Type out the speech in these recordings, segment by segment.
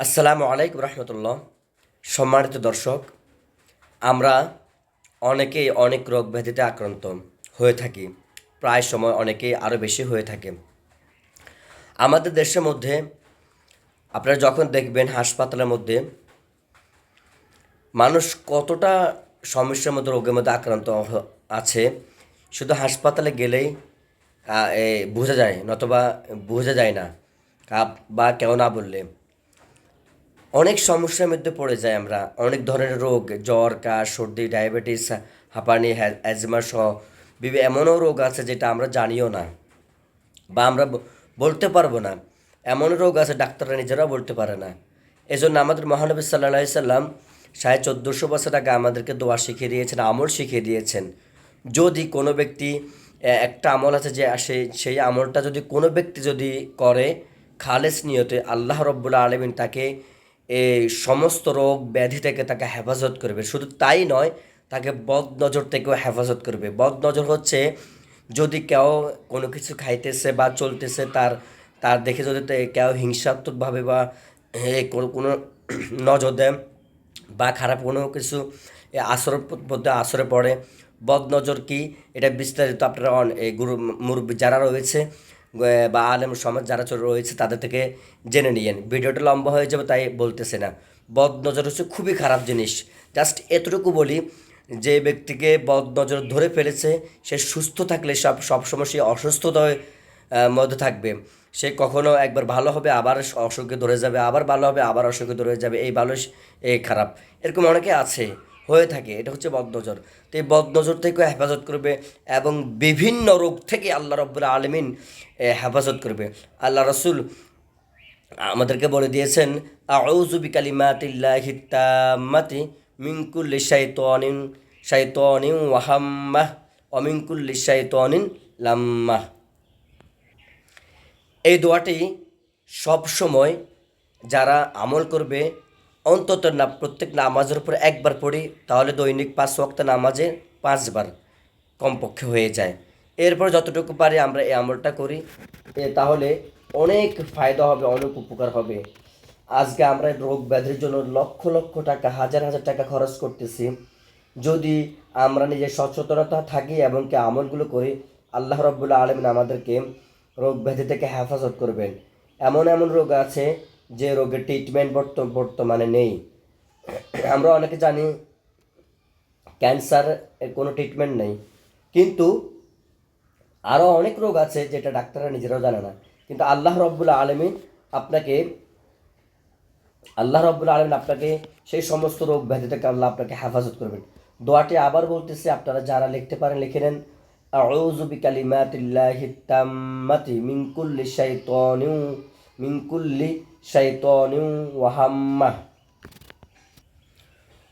আসসালামু আলাইকুম রহমতুল্লাহ। সম্মানিত দর্শক, আমরা অনেকেই অনেক রোগ ব্যাধিতে আক্রান্ত হয়ে থাকি। প্রায় সময় অনেকেই আরও বেশি হয়ে থাকে। আমাদের দেশের মধ্যে আপনারা যখন দেখবেন হাসপাতালের মধ্যে মানুষ কতটা সমস্যার মধ্যে রোগের মধ্যে আক্রান্ত আছে, শুধু হাসপাতালে গেলেই বোঝা যায় নতবা বোঝা যায় না বা কেউ না বললে। অনেক সমস্যার মধ্যে পড়ে যাই আমরা। অনেক ধরনের রোগ, জ্বর, কাশ, সর্দি, ডায়াবেটিস, হাঁপানি অ্যাজমা সহ এমনও রোগ আছে যেটা আমরা জানিও না বা আমরা বলতে পারব না। এমন রোগ আছে ডাক্তাররা নিজেরাও বলতে পারে না। এজন্য আমাদের মহানবী সাল্লাহ সাল্লাম সাড়ে চোদ্দোশো বছর আগে আমাদেরকে দোয়া শিখিয়ে দিয়েছেন, আমল শিখিয়ে দিয়েছেন। যদি কোনো ব্যক্তি একটা আমল আছে যে সেই সেই আমলটা যদি কোনো ব্যক্তি যদি করে, খালেস নিয়তে আল্লাহ রব্বুল্লা আলমিন তাকে এই সমস্ত রোগ ব্যাধি থেকে তাকে হেফাজত করবে। শুধু তাই নয়, তাকে বদ নজর থেকেও হেফাজত করবে। বদ নজর হচ্ছে যদি কেউ কোনো কিছু খাইতেছে বা চলতেছে তার তার দেখে যদি কেউ হিংসাত্মকভাবে বা কোনো নজর দেয় বা খারাপ কোনো কিছু আসরের মধ্যে আসরে পড়ে বদ নজর কি? এটা বিস্তারিত আপনারা অন- এই গুরু, মুরব্বী যারা রয়েছে বা আলেম সমাজ যারা রয়েছে, তাদের থেকে জেনে নিয়েন। ভিডিওটা লম্বা হয়ে যাবে, তাই বলতেছে না। বদ নজর হচ্ছে খুবই খারাপ জিনিস। জাস্ট এতটুকু বলি যে ব্যক্তিকে বদ নজর ধরে ফেলেছে, সে সুস্থ থাকলে সব, সবসময় সে অসুস্থতার মধ্যে থাকবে। সে কখনো একবার ভালো হবে, আবার অসুখে ধরে যাবে, আবার ভালো হবে, আবার অসুখে ধরে যাবে। এই ভালো এই খারাপ। এরকম অনেকে আছে। হয়ে থাকে, এটা হচ্ছে বদনজর। তো এই বদনজর থেকেও হেফাজত করবে এবং বিভিন্ন রোগ থেকে আল্লাহ রব্বুল আলমিন হেফাজত করবে। আল্লাহ রসুল আমাদেরকে বলে দিয়েছেন, আউযু বিকালিমাতিল্লাহি তাম্মাতি মিন কুল্লি শাইতানিন শাইতানিন ওয়াহাম্মাহ ওয়া মিন কুল্লি শাইতানিন লাম্মাহ এই দোয়াটি সব সময় যারা আমল করবে অন্তত না, প্রত্যেক নামাজের উপর একবার পড়ি, তাহলে দৈনিক পাঁচ ওয়াক্ত নামাজে পাঁচবার কমপক্ষে হয়ে যায়। এরপর যতটুকু পারি আমরা এই আমলটা করি। তাহলে অনেক ফায়দা হবে, অনেক উপকার হবে। আজকে আমরা রোগ ব্যাধির জন্য লক্ষ লক্ষ টাকা, হাজার হাজার টাকা খরচ করতেছি। যদি আমরা নিজে সচেতনতা থাকি এবং কি আমলগুলো করি, আল্লাহ রব্বুল্লাহ আলমিন আমাদেরকে রোগ ব্যাধি থেকে হেফাজত করবেন। এমন এমন রোগ আছে যে রোগের ট্রিটমেন্ট বর্তমানে নেই। আমরা অনেকে জানি ক্যান্সার কোনো ট্রিটমেন্ট নেই। কিন্তু আরও অনেক রোগ আছে যেটা ডাক্তাররা নিজেরাও জানে না। কিন্তু আল্লাহ রব্বুল্লা আলমিন আপনাকে, আল্লাহ রব্বুল আলমিন আপনাকে সেই সমস্ত রোগ ব্যাধি থেকে আল্লাহ আপনাকে হেফাজত করবেন। দোয়াটি আবার বলতেছে, আপনারা যারা লিখতে পারেন, লিখে নেন। মিন কুল্লি শাইতানিন ওয়া হাম্মাহ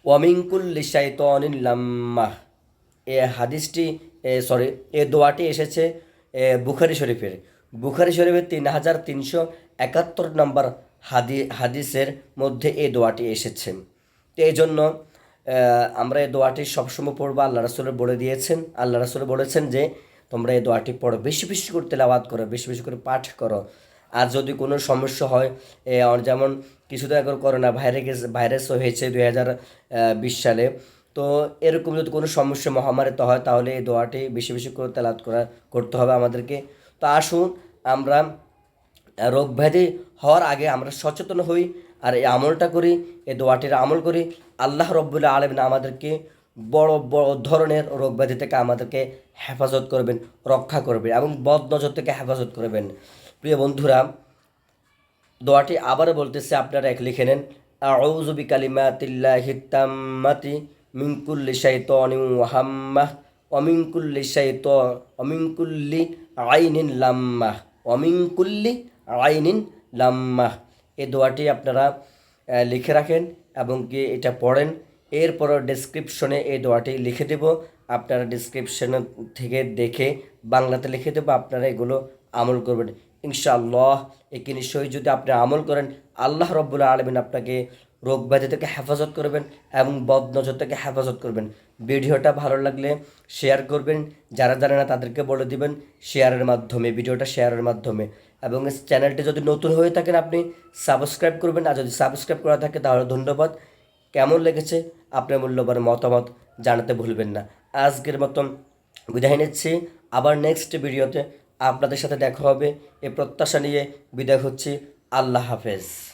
ওয়া মিন কুল্লি শাইতানিন লাম্মাহ এ হাদিসটি সরি এ দোয়াটি এসেছে বুখারি শরীফের। বুখারি শরীফের তিন হাজার তিনশো একাত্তর নম্বর হাদি, হাদিসের মধ্যে এই দোয়াটি এসেছে। তো এই জন্য আমরা এই দোয়াটি সবসময় পড়ব, আল্লাহ রাসুল বলে দিয়েছেন, আল্লাহ রাসুল বলেছেন যে, তোমরা এই দোয়াটি পড়ো, বেশি বেশি করে তেলাওয়াত করো, বেশি বেশি করে পাঠ করো। আর যদি কোনো সমস্যা হয় যেমন কিছুদিন আগে করোনা ভাইরাস ভাইরাস হয়েছে দুই হাজার বিশ সালে। তো এরকম যদি কোনো সমস্যা মহামারীতে হয়, তাহলে এই দোয়াটি বেশি বেশি করে তেলাত করা, করতে হবে আমাদেরকে। তো আসুন আমরা রোগ ব্যাধি হওয়ার আগে আমরা সচেতন হই আর এই আমলটা করি, এই দোয়াটির আমল করি। আল্লাহ রব্বুল্লাহ আলমিন আমাদেরকে বড় বড় ধরনের রোগ ব্যাধি থেকে আমাদেরকে হেফাজত করবেন, রক্ষা করবেন এবং বদ নজর থেকে হেফাজত করবেন। প্রিয় বন্ধুরা, দোয়াটি আবারও বলতেছে, আপনারা এক লিখে নেন। আউযু বিকালিমাতিল্লাহি তাম্মাতি মিন কুল্লি শাইতানিন ওয়া হাম্মাহ, ওয়া মিন কুল্লি শাইতান ওয়া মিন আইনিন লাম্মাহ, ওয়া মিন কুল্লি আইনিন লাম্মাহ। এই দোয়াটি আপনারা লিখে রাখেন এবং কি এটা পড়েন। এরপর ডেসক্রিপশনে এই দোয়াটি লিখে দেব। আপনারা ডিসক্রিপশন থেকে দেখে বাংলাতে লিখে দেবো। আপনারা এগুলো আমল করবেন। ইনশাআল্লাহ, একে নিশ্চয়ই যদি আপনি আমল করেন, আল্লাহ রব্বুল্লা আলমিন আপনাকে রোগ ব্যাধি থেকে হেফাজত করবেন এবং বদনজর থেকে হেফাজত করবেন। ভিডিওটা ভালো লাগলে শেয়ার করবেন, যারা জানে না তাদেরকে বলে দিবেন শেয়ারের মাধ্যমে, ভিডিওটা শেয়ারের মাধ্যমে। এবং চ্যানেলটি যদি নতুন হয়ে থাকেন আপনি, সাবস্ক্রাইব করবেন, আর যদি সাবস্ক্রাইব করা থাকে তাহলে ধন্যবাদ। কেমন লেগেছে আপনার মূল্যবান মতামত জানাতে ভুলবেন না। আজকের মতন বিদায় নিচ্ছি। আবার নেক্সট ভিডিওতে আপনাদের সাথে দেখা হবে। এ প্রত্যাশা নিয়ে বিদায় হচ্ছি। আল্লাহ হাফেজ।